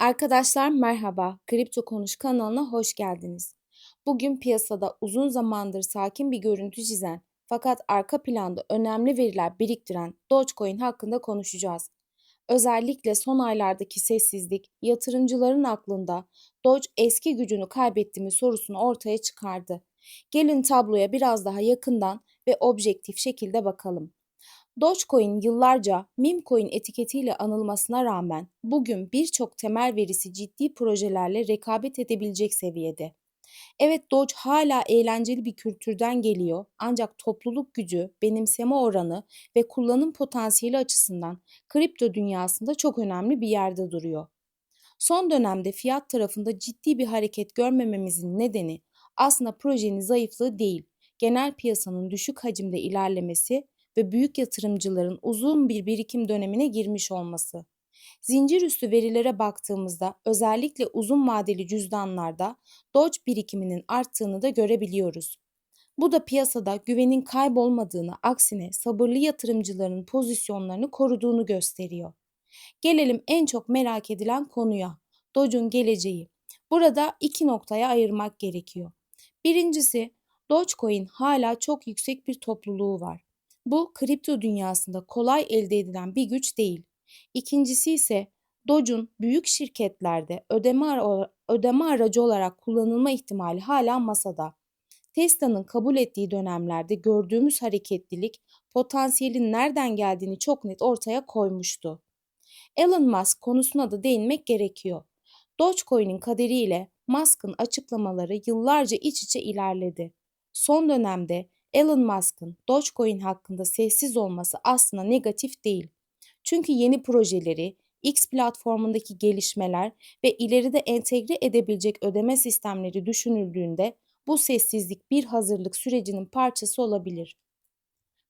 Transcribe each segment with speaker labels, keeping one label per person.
Speaker 1: Arkadaşlar merhaba, Kripto Konuş kanalına hoş geldiniz. Bugün piyasada uzun zamandır sakin bir görüntü çizen fakat arka planda önemli veriler biriktiren Dogecoin hakkında konuşacağız. Özellikle son aylardaki sessizlik yatırımcıların aklında Doge eski gücünü kaybetti mi sorusunu ortaya çıkardı. Gelin tabloya biraz daha yakından ve objektif şekilde bakalım. Dogecoin yıllarca meme etiketiyle anılmasına rağmen bugün birçok temel verisi ciddi projelerle rekabet edebilecek seviyede. Evet Doge hala eğlenceli bir kültürden geliyor ancak topluluk gücü, benimseme oranı ve kullanım potansiyeli açısından kripto dünyasında çok önemli bir yerde duruyor. Son dönemde fiyat tarafında ciddi bir hareket görmememizin nedeni aslında projenin zayıflığı değil, genel piyasanın düşük hacimde ilerlemesi ve büyük yatırımcıların uzun bir birikim dönemine girmiş olması. Zincir üstü verilere baktığımızda özellikle uzun vadeli cüzdanlarda Doge birikiminin arttığını da görebiliyoruz. Bu da piyasada güvenin kaybolmadığını, aksine sabırlı yatırımcıların pozisyonlarını koruduğunu gösteriyor. Gelelim en çok merak edilen konuya, Doge'un geleceği. Burada iki noktaya ayırmak gerekiyor. Birincisi, Dogecoin hala çok yüksek bir topluluğu var. Bu kripto dünyasında kolay elde edilen bir güç değil. İkincisi ise Doge'un büyük şirketlerde ödeme, ara ödeme aracı olarak kullanılma ihtimali hala masada. Tesla'nın kabul ettiği dönemlerde gördüğümüz hareketlilik potansiyelin nereden geldiğini çok net ortaya koymuştu. Elon Musk konusuna da değinmek gerekiyor. Dogecoin'in kaderiyle Musk'ın açıklamaları yıllarca iç içe ilerledi. Son dönemde Elon Musk'ın Dogecoin hakkında sessiz olması aslında negatif değil. Çünkü yeni projeleri, X platformundaki gelişmeler ve ileride entegre edebilecek ödeme sistemleri düşünüldüğünde bu sessizlik bir hazırlık sürecinin parçası olabilir.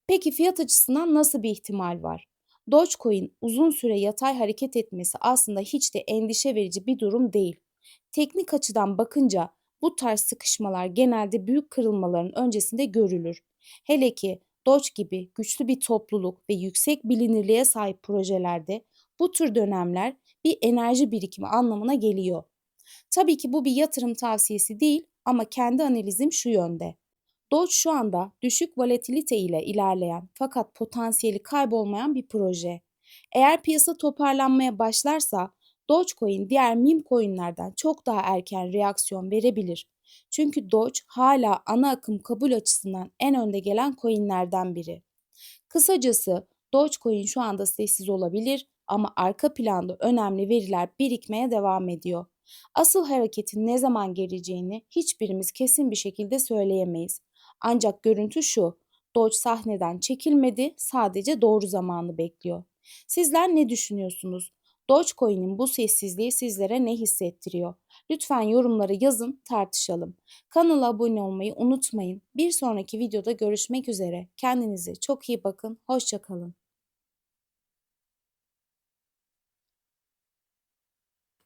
Speaker 1: Peki fiyat açısından nasıl bir ihtimal var? Dogecoin uzun süre yatay hareket etmesi aslında hiç de endişe verici bir durum değil. Teknik açıdan bakınca bu tarz sıkışmalar genelde büyük kırılmaların öncesinde görülür. Hele ki Doge gibi güçlü bir topluluk ve yüksek bilinirliğe sahip projelerde bu tür dönemler bir enerji birikimi anlamına geliyor. Tabii ki bu bir yatırım tavsiyesi değil ama kendi analizim şu yönde. Doge şu anda düşük volatilite ile ilerleyen fakat potansiyeli kaybolmayan bir proje. Eğer piyasa toparlanmaya başlarsa Dogecoin diğer meme coinlerden çok daha erken reaksiyon verebilir. Çünkü Doge hala ana akım kabul açısından en önde gelen coinlerden biri. Kısacası Dogecoin şu anda sessiz olabilir ama arka planda önemli veriler birikmeye devam ediyor. Asıl hareketin ne zaman geleceğini hiçbirimiz kesin bir şekilde söyleyemeyiz. Ancak görüntü şu, Doge sahneden çekilmedi, sadece doğru zamanı bekliyor. Sizler ne düşünüyorsunuz? Dogecoin'in bu sessizliği sizlere ne hissettiriyor? Lütfen yorumlara yazın, tartışalım. Kanala abone olmayı unutmayın. Bir sonraki videoda görüşmek üzere. Kendinize çok iyi bakın. Hoşçakalın.